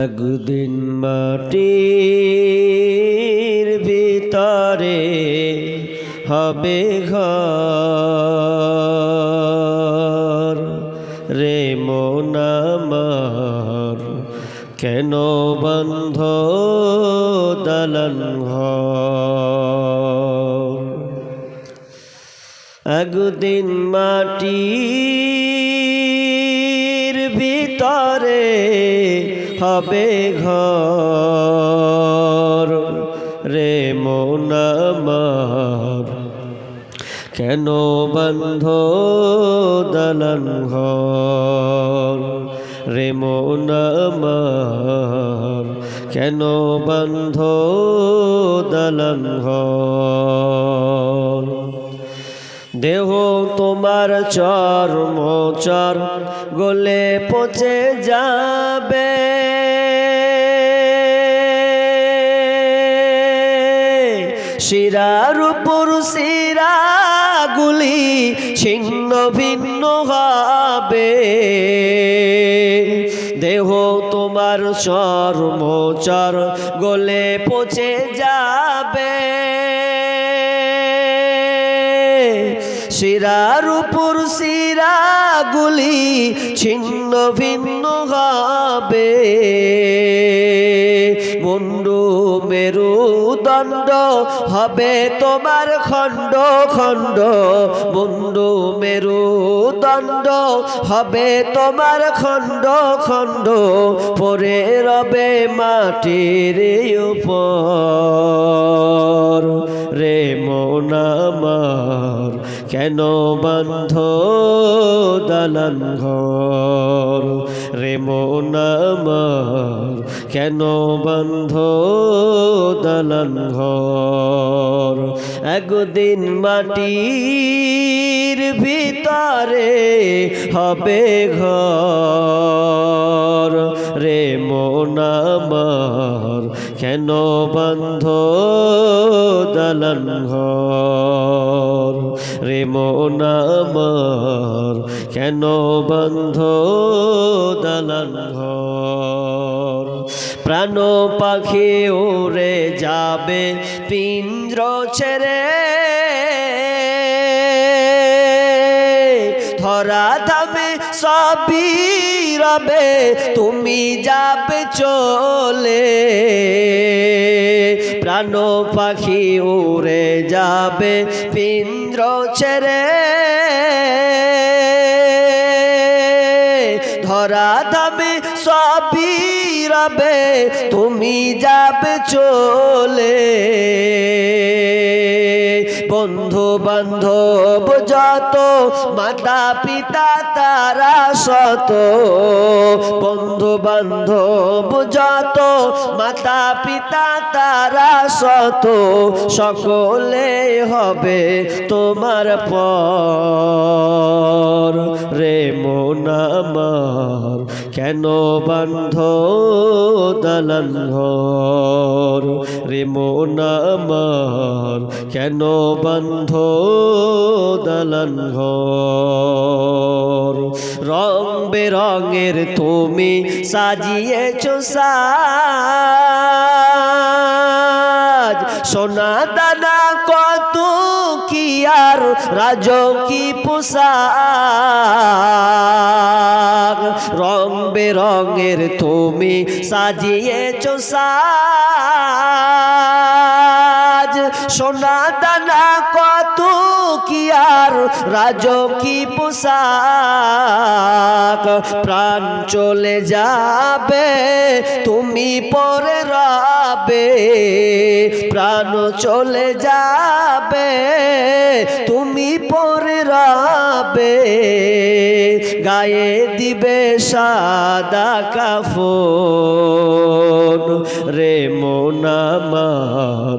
একদিন মাটির ভিতরে হবে ঘর। রে মোনামার কেন বন্ধ দলন ঘর? একদিন মাটির হবে ঘর রে মোনামার কেন বন্ধ দলন ঘর রে মোনামার কেন বন্ধ দলন ঘর? দেহ তোমার চর্ম চর গলে পচে যাবে। ছিন্ন ভিন্ন হবে দেহ তোমার চর্ম চর গলে পচে যাবে। শিরার উপর শিরাগুলি ছিন্ন ভিন্ন হবে মুন্ডু মেরু দণ্ড হবে তোমার খণ্ড খণ্ড। মুন্ডু মেরু দণ্ড হবে তোমার খণ্ড খণ্ড। পরে রবে মাটির উপর। রে মোনামার কেন বন্ধ দলন ঘর? রে মোনামার কেন বন্ধ দলন ঘর? একদিন মাটির ভিতরে হবে ঘর। রে মোনামার কেন বন্ধ দলন ঘর? রে মোনামার কেন বন্ধ দলন ঘর? প্রাণ পাখি উড়ে যাবে পিঞ্জ ছেড়ে। ধরা ধামে সবই রবে, তুমি যাবে চলে। প্রাণ পাখি উড়ে যাবে পিন্দ্র ছেড়ে ধরা ধামে সবই রবে তুমি যাবে চলে। বন্ধু বান্ধব যত মাতা পিতা তারা সত। বন্ধু বান্ধব যত মাতা পিতা তারা সত। সকলে হবে তোমার পর কেন বন্ধ দলন রে মোনামার কেন বন্ধ দলন রং বেরঙের তুমি সাজিয়েছ সাজ। সোনা দানা কত কি আর রাজ কি পোশাক? রং বেরঙের তুমি সাজিয়েছ সাজ। সোনা দানা কত কি আর রাজ কি পোশাক। প্রাণ চলে যাবে, তুমি পরে রাবে। প্রাণ চলে যাবে, তুমি পরে রাবে। গায়ে দিবে সাদা কাফন, রে মোনামার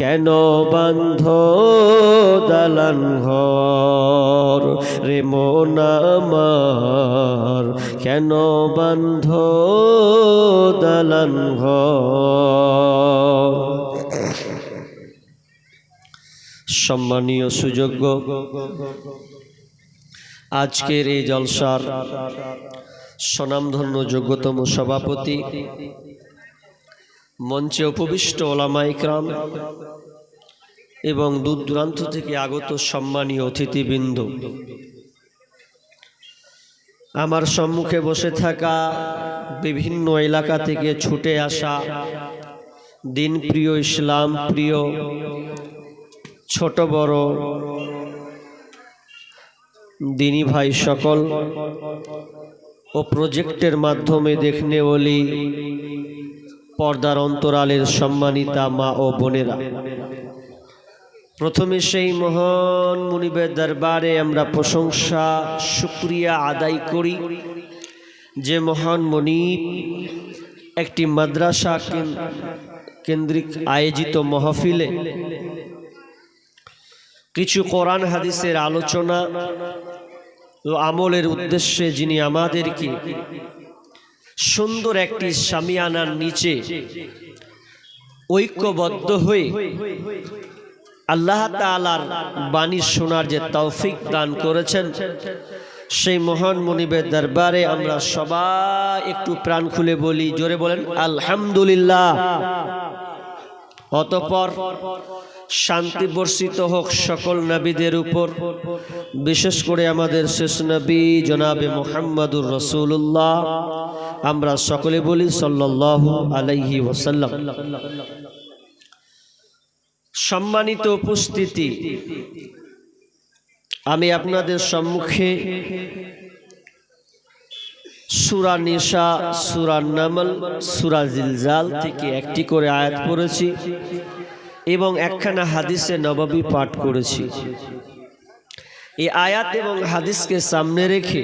কেন বান্ধ দালান ঘর? রে মন আমার, কেন বান্ধ দালান ঘর? সম্মানীয় সুযোগ্য, আজকের এই জলসার স্বনামধন্য যোগ্যতম সভাপতি মঞ্চে উপবিষ্ট ওলামাইকরাম এবং দূর দূরান্ত থেকে আগত সম্মানীয় অতিথিবৃন্দ। আমার সম্মুখে বসে থাকা বিভিন্ন এলাকা থেকে ছুটে আসা দিন প্রিয় ইসলাম প্রিয় ছোট বড় দিনী ভাই সকল ও প্রজেক্টের মাধ্যমে দেখনে বলি পর্দার অন্তরালের সম্মানিতা মা ও বোনেরা। প্রথমে সেই মহান মুনিবের দরবারে আমরা প্রশংসা, শুক্রিয়া আদায় করি যে মহান মনিব একটি মাদ্রাসা কেন- কেন্দ্রিক আয়োজিত মহফিলে কিছু কোরআন হাদিসের আলোচনা ও আমলের উদ্দেশ্যে যিনি আমাদেরকে সুন্দর একটি সামিয়ানার নিচে ঐক্যবদ্ধ হয়ে আল্লাহ তাআলার বাণী শোনার যে তৌফিক দান করেছেন, সেই মহান মনিবের দরবারে আমরা সবাই একটু প্রাণ খুলে বলি, জোরে বলেন, আলহামদুলিল্লাহ। অতপর শান্তি বর্ষিত হোক সকল নবীদের উপর, বিশেষ করে আমাদের শেষ নবী জনাবে মোহাম্মদুর রসুল্লাহ আমরা সকলে বলি সাল্লাল্লাহু আলাইহি ওসাল্লাম সম্মানিত উপস্থিতি, আমি আপনাদের সম্মুখে সুরা নিশা সুরা নামল, সুরা জিলজাল থেকে একটি করে আয়াত পড়েছি এবং একখানা হাদিসে নবাবী পাঠ করেছি। এই আয়াত এবং হাদিসকে সামনে রেখে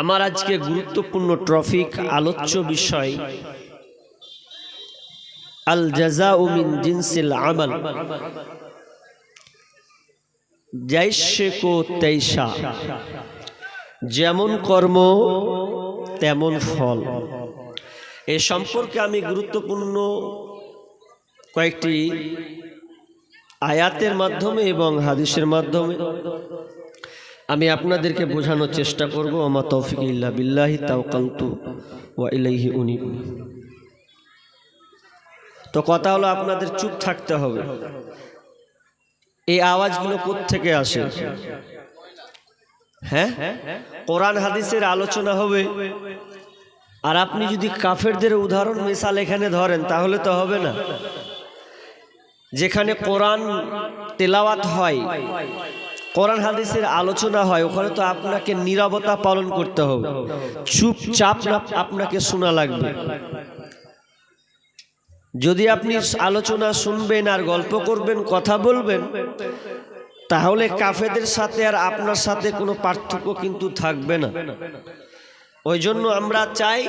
আমার আজকে গুরুত্বপূর্ণ ট্রফিক আলোচ্য বিষয় আল জাজা উমিন জিনসিল আমাল। তেইশা যেমন কর্ম, তেমন ফল। এ সম্পর্কে আমি গুরুত্বপূর্ণ কয়েকটি আয়াতের মাধ্যমে এবং হাদিসের মাধ্যমে আমি আপনাদেরকে বোঝানোর চেষ্টা করব আমার তৌফিক ইল্লা বিল্লাহি, তাওকালতু ওয়া ইলাইহি উনি তো কথা হলো আপনাদের চুপ থাকতে হবে। এই আওয়াজগুলো থেকে আসে? হ্যাঁ? কোরআন, হাদিসের আলোচনা হবে। আর আপনি যদি কাফেরদের উদাহরণ মিসাল এখানে ধরেন, তাহলে তো হবে না। যেখানে কোরআন তেলাওয়াত হয় কোরআন হাদিসের আলোচনা হয়, ওখানে তো আপনাকে নীরবতা পালন করতে হবে। চুপচাপ আপনাকে শোনা লাগবে। যদি আপনি আলোচনা শুনবেন আর গল্প করবেন, কথা বলবেন, তাহলে কাফেদের সাথে আর আপনার সাথে কোনো পার্থক্য কিন্তু থাকবে না। ওই জন্য আমরা চাই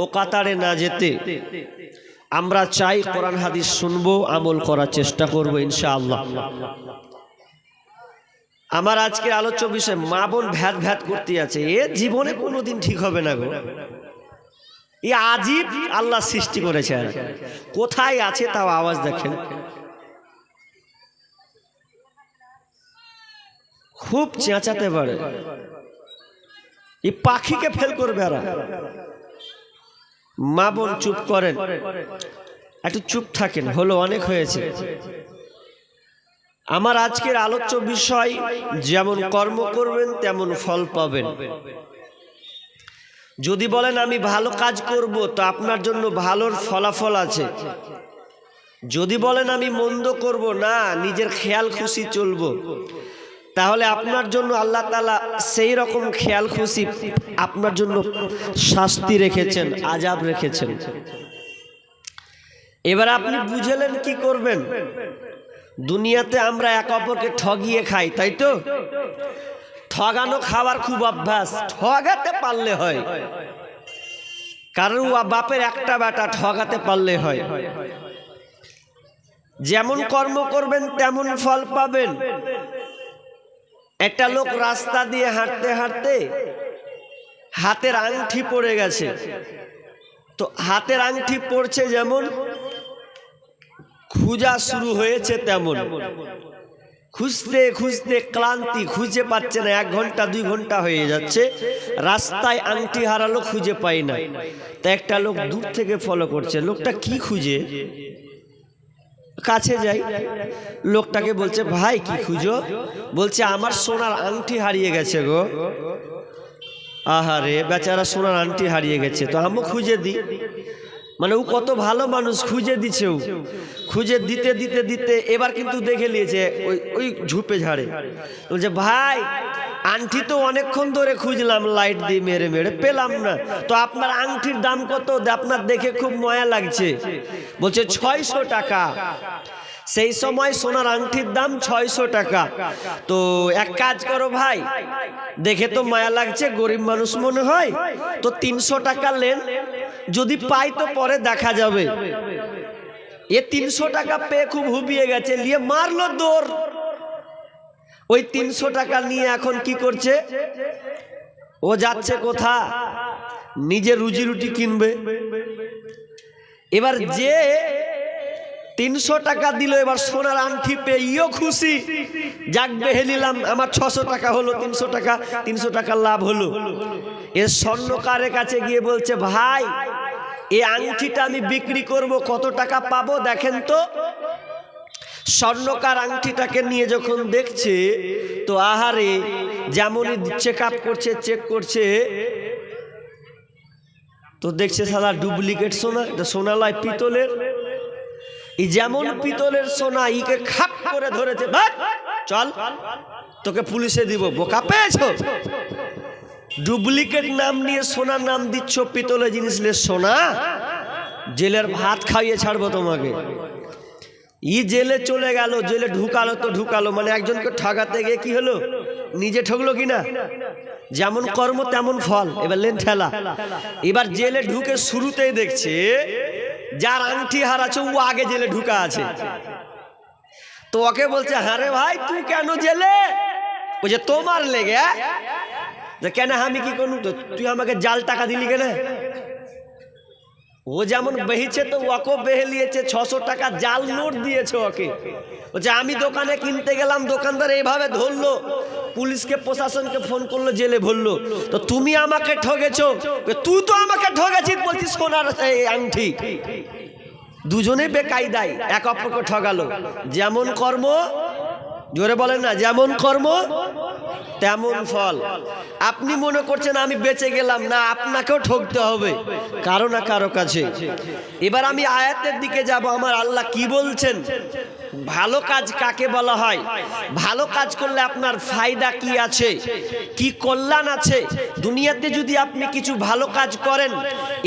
ও কাতারে না যেতে। আমরা চাই কোরআন হাদিস শুনব, আমল করার চেষ্টা করব, ইনশাআল্লাহ। আমার আজকের আলোচ্য বিষয়, মা বোন ভ্যাত ভ্যাত করতে আছে, এ জীবনে কোনোদিন ঠিক হবে না গো। এ আজীব আল্লাহ সৃষ্টি করেছে আর। কোথায় আছে তাও আওয়াজ দেখেন। খুব চেঁচাতে পারে। এই পাখিকে ফেল করবে আর। মা বোন চুপ করেন। একটু চুপ থাকেন, হলো অনেক হয়েছে। আমার আজকের আলোচ্য বিষয়, যেমন কর্ম করবেন, তেমন ফল পাবেন। যদি বলেন আমি ভালো কাজ করব, তো আপনার জন্য ভালোর ফলাফল আছে। যদি বলেন আমি মন্দ করব, না, নিজের খেয়াল খুশি চলবো। তাহলে আপনার জন্য আল্লাহ তালা সেই রকম খেয়াল খুশি আপনার জন্য শাস্তি রেখেছেন, আজাব রেখেছেন। এবার আপনি বুঝেলেন কি করবেন? দুনিয়াতে আমরা এক অপরকে ঠগিয়ে খাই, তাই তো? ঠগানো খাওয়ার খুব অভ্যাস, ঠগাতে পারলে হয়। কারণ বাপের একটা বেটা ঠগাতে পারলে হয়। যেমন কর্ম করবেন, তেমন ফল পাবেন। একটা লোক রাস্তা দিয়ে হাঁটতে হাঁটতে হাতের আংটি পড়ে গেছে। তো হাতের আংটি পড়ছে যেমন খুঁজা শুরু হয়েছে তেমন। খুঁজতে খুঁজতে ক্লান্তি খুঁজে পাচ্ছে না, এক ঘণ্টা, দুই ঘণ্টা হয়ে যাচ্ছে। রাস্তায় আংটি হারালো খুঁজে পাই না। তা একটা লোক দূর থেকে ফলো করছে। লোকটা কি খুঁজে? কাছে যাই। লোকটাকে বলছে, ভাই, কি খুঁজো? বলছে, আমার সোনার আংটি হারিয়ে গেছে গো। আহারে, বেচারা সোনার আংটি হারিয়ে গেছে। তো আমিও খুঁজে দিই। মানে ও কত ভালো মানুষ, খুঁজে দিছে ও। খুঁজে দিতে দিতে দিতে এবার কিন্তু দেখে নিয়েছে, ওই ওই ঝুপে ঝাড়ে। বলছে, ভাই আংটি তো অনেকক্ষণ ধরে খুঁজলাম, লাইট দিয়ে মেরে মেরে পেলাম না। তো আপনার আংটির দাম কত? আপনার দেখে খুব ময়া লাগছে। বলছে, ছয়শো টাকা। সেই সময় সোনার আংটির দাম ছয়শো টাকা। তো এক কাজ করো ভাই, দেখে তো মায়া লাগছে, গরিব মানুষ মনে হয়। তো তিনশো টাকা লেন যদি পাই তো পরে দেখা যাবে। এ তিনশো টাকা পেয়ে খুব হুবিয়ে গেছে নিয়ে মারলো দোর ওই তিনশো টাকা নিয়ে এখন কি করছে? ও যাচ্ছে কোথা? নিজে রুজি রুটি কিনবে। এবার যে তিনশো টাকা দিল, এবার সোনার আংটি পেয়ে ইও খুশি। যাক বেহে নিলাম, আমার ছশো টাকা হলো, তিনশো টাকা তিনশো টাকা লাভ হলো। এ স্বর্ণকারের কাছে গিয়ে বলছে, ভাই এই আংটিটা আমি বিক্রি করব, কত টাকা পাবো দেখেন তো? স্বর্ণকার আংটিটাকে নিয়ে যখন দেখছে, তো আহারে, যেমনই চেক আপ করছে চেক করছে, তো দেখছে সাদা ডুপ্লিকেট সোনা, এটা সোনা লয় পিতলের। যেমন পিতলের সোনা ইকে খাপ করে ধরেছে চল, তোকে পুলিশে দিব, বোকা পেয়েছ? ডুপ্লিকেট নাম নিয়ে সোনার নাম দিচ্ছ, পিতলের জিনিস লে সোনা? জেলের ভাত খাইয়ে ছাড়বো তোমাকে। ই জেলে চলে গেল, জেলে ঢুকালো তো ঢুকালো মানে একজনকে ঠগাতে গিয়ে কি হলো? নিজে ঠকলো কিনা? যেমন কর্ম, তেমন ফল। এবার লেন ঠেলা। এবার জেলে ঢুকে শুরুতেই দেখছে যার আংটি হারাচ্ছে ও আগে জেলে ঢুকা আছে। তো ওকে বলছে হারে ভাই, তুই কেন জেলে? বলছে তোমার লেগে কেন আমি কি করুন তুই আমাকে জাল টাকা দিলি কেন? ও যেমন বেহিছে তো ওকে বেহে নিয়েছে ছশো টাকা জাল নোট দিয়েছে ওকে। বলছে, আমি দোকানে কিনতে গেলাম, দোকানদার এইভাবে ধরলো, পুলিশকে, প্রশাসনকে ফোন করল, জেলে ভরলো। তো তুমি আমাকে ঠগেছো? তুই তো আমাকে ঠগেছিস বলছিস সোনার আংটি। দুজনে বেকায়দায় এক অপরকে ঠগালো। যেমন কর্ম জোরে বলেন না, যেমন কর্ম, তেমন ফল। আপনি মনে করছেন আমি বেঁচে গেলাম, না, আপনাকেও ঠকতে হবে, কারও না কারও কাছে। এবার আমি আয়াতের দিকে যাব, আমার আল্লাহ কি বলছেন? ভালো কাজ কাকে বলা হয়? ভালো কাজ করলে আপনার ফায়দা কি আছে? কি কল্যাণ আছে? দুনিয়াতে যদি আপনি কিছু ভালো কাজ করেন,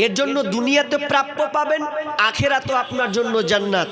এর জন্য দুনিয়াতে প্রাপ্য পাবেন আখেরা তো আপনার জন্য জান্নাত।